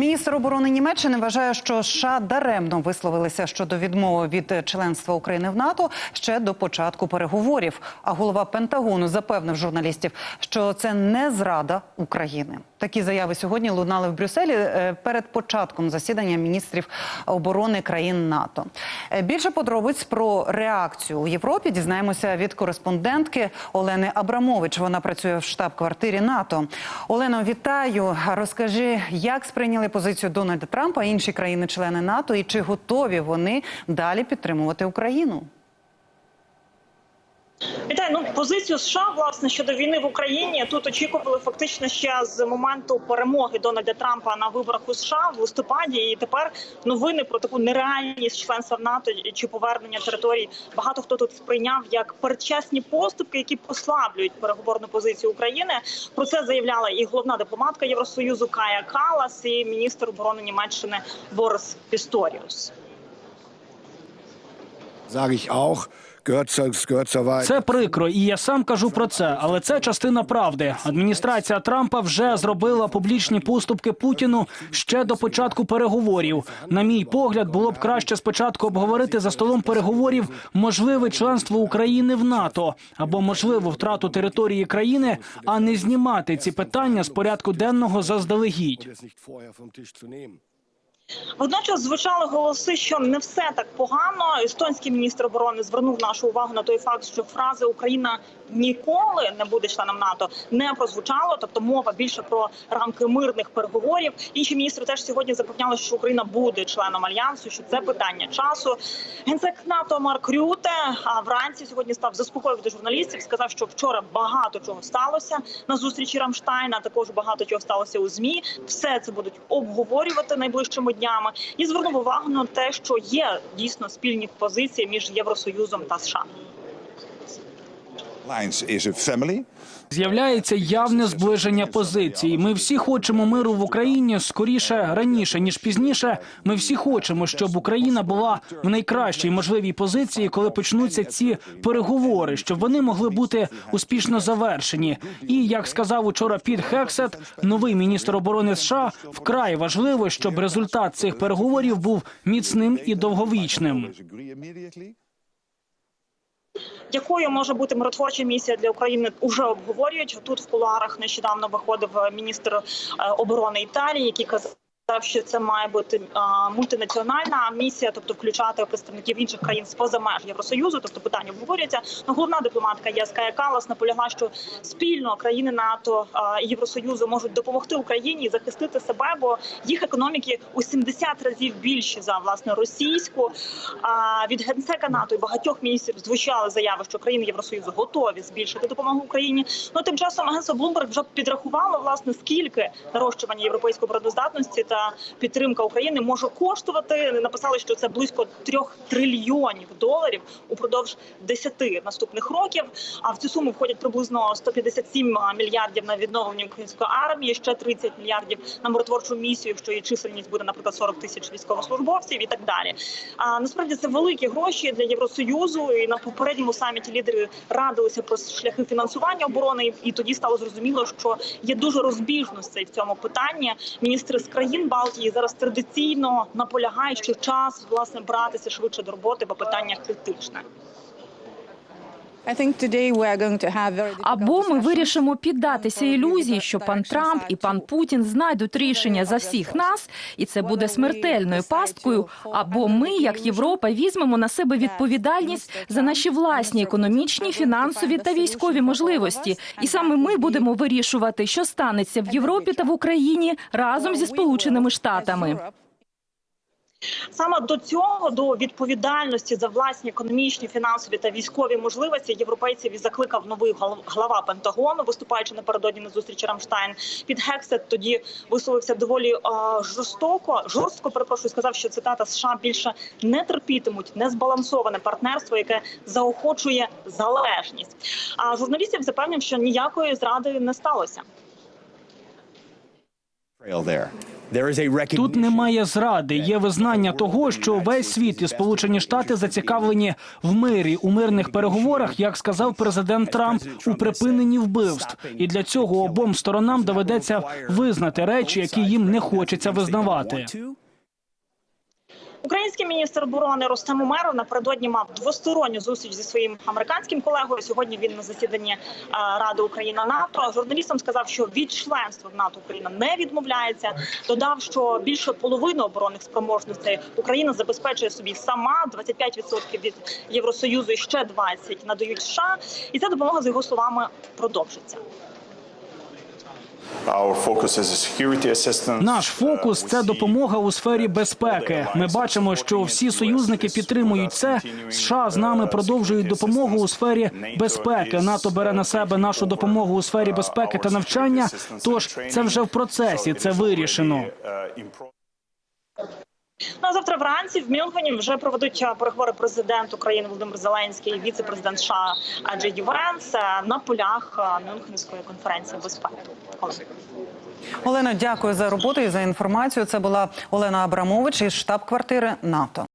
Міністр оборони Німеччини вважає, що США даремно висловилися щодо відмови від членства України в НАТО ще до початку переговорів. А голова Пентагону запевнив журналістів, що це не зрада України. Такі заяви сьогодні лунали в Брюсселі е, перед початком засідання міністрів оборони країн НАТО. Е, Більше подробиць про реакцію у Європі дізнаємося від кореспондентки Олени Абрамович. Вона працює в штаб-квартирі НАТО. Олено, вітаю. Розкажи, як сприйняли позицію Дональда Трампа інші країни-члени НАТО, і чи готові вони далі підтримувати Україну? Вітаю, ну позицію США власне щодо війни в Україні тут очікували фактично ще з моменту перемоги Дональда Трампа на виборах у США в листопаді. І тепер новини про таку нереальність членства в НАТО чи повернення територій. Багато хто тут сприйняв як передчасні поступки, які послаблюють переговорну позицію України. Про це заявляла і головна дипломатка Євросоюзу Кая Калас, і міністр оборони Німеччини Борис Пісторіус. Це прикро, і я сам кажу про це, але це частина правди. Адміністрація Трампа вже зробила публічні поступки Путіну ще до початку переговорів. На мій погляд, було б краще спочатку обговорити за столом переговорів можливе членство України в НАТО або можливу втрату території країни, а не знімати ці питання з порядку денного заздалегідь. Водночас звучали голоси, що не все так погано. Естонський міністр оборони звернув нашу увагу на той факт, що фраза Україна ніколи не буде членом НАТО не прозвучало. Тобто мова більше про рамки мирних переговорів. Інші міністри теж сьогодні запевняли, що Україна буде членом альянсу. Що це питання часу. Генсек НАТО Марк Рюте вранці сьогодні став заспокоювати журналістів. Сказав, що вчора багато чого сталося на зустрічі Рамштайна. Також багато чого сталося у змі. Все це будуть обговорювати найближчими днями. І звернув увагу на те, що є дійсно спільні позиції між Євросоюзом та США. З'являється явне зближення позицій. Ми всі хочемо миру в Україні скоріше раніше ніж пізніше. Ми всі хочемо, щоб Україна була в найкращій можливій позиції, коли почнуться ці переговори, щоб вони могли бути успішно завершені. І як сказав учора Піт Хексет, новий міністр оборони США, вкрай важливо, щоб результат цих переговорів був міцним і довговічним. Якою може бути миротворча місія для України? Уже обговорюють тут в кулуарах. Нещодавно виходив е, міністр е, оборони Італії, який казав. Що це має бути мультинаціональна місія, тобто включати представників інших країн з поза меж Євросоюзу, тобто питання обговорюється. Ну, головна дипломатка Яская Калас наполягла, що спільно країни НАТО а, і Євросоюзу можуть допомогти Україні захистити себе, бо їх економіки у 70 разів більші за власне російську. А від генсека НАТО і багатьох міністрів звучали заяви, що країни Євросоюзу готові збільшити допомогу Україні. Ну тим часом агентство Bloomberg вже підрахувало власне скільки нарощування європейської обороноздатності та підтримка України може коштувати. Написали, що це близько трьох трильйонів доларів упродовж 10 наступних років. А в цю суму входять приблизно 157 мільярдів на відновлення української армії, ще 30 мільярдів на миротворчу місію, якщо її чисельність буде, наприклад, 40 тисяч військовослужбовців і так далі. А насправді це великі гроші для Євросоюзу. І на попередньому саміті лідери радилися про шляхи фінансування оборони. І тоді стало зрозуміло, що є дуже розбіжностей в цьому питанні. Міністри з країн Балтії зараз традиційно наполягають, що час власне братися швидше до роботи, бо питання критичне. Або ми вирішимо піддатися ілюзії, що пан Трамп і пан Путін знайдуть рішення за всіх нас, і це буде смертельною пасткою. Або ми, як Європа, візьмемо на себе відповідальність за наші власні економічні, фінансові та військові можливості. І саме ми будемо вирішувати, що станеться в Європі та в Україні разом зі Сполученими Штатами. Саме до цього до відповідальності за власні економічні, фінансові та військові можливості європейців і закликав новий глава Пентагону, виступаючи напередодні на зустрічі Рамштайн. Під Гексет тоді висловився доволі е, жорстоко, жорстко перепрошую, сказав, що цитата США більше не терпітимуть незбалансоване партнерство, яке заохочує залежність. А журналістів запевнив, що ніякої зради не сталося. Тут немає зради. Є визнання того, що весь світ і Сполучені Штати зацікавлені в мирі у мирних переговорах, як сказав президент Трамп, у припиненні вбивств. І для цього обом сторонам доведеться визнати речі, які їм не хочеться визнавати. Український міністр оборони Рустем Умеров напередодні мав двосторонню зустріч зі своїм американським колегою. Сьогодні він на засіданні Ради Україна НАТО. Журналістам сказав, що від членства в НАТО Україна не відмовляється. Додав, що більше половини оборонних спроможностей Україна забезпечує собі сама 25% від Євросоюзу і ще 20% надають США. І ця допомога за його словами продовжиться. Наш фокус це допомога у сфері безпеки. Ми бачимо, що всі союзники підтримують це. США з нами продовжують допомогу у сфері безпеки. НАТО бере на себе нашу допомогу у сфері безпеки та навчання. Тож це вже в процесі. Це вирішено. Ну а завтра вранці в Мюнхені вже проведуть е, переговори президент України Володимир Зеленський, і віце-президент США Джеді Венс е, на полях е, Мюнхенської конференції безпеки. Олено, дякую за роботу і за інформацію. Це була Олена Абрамович із штаб-квартири НАТО.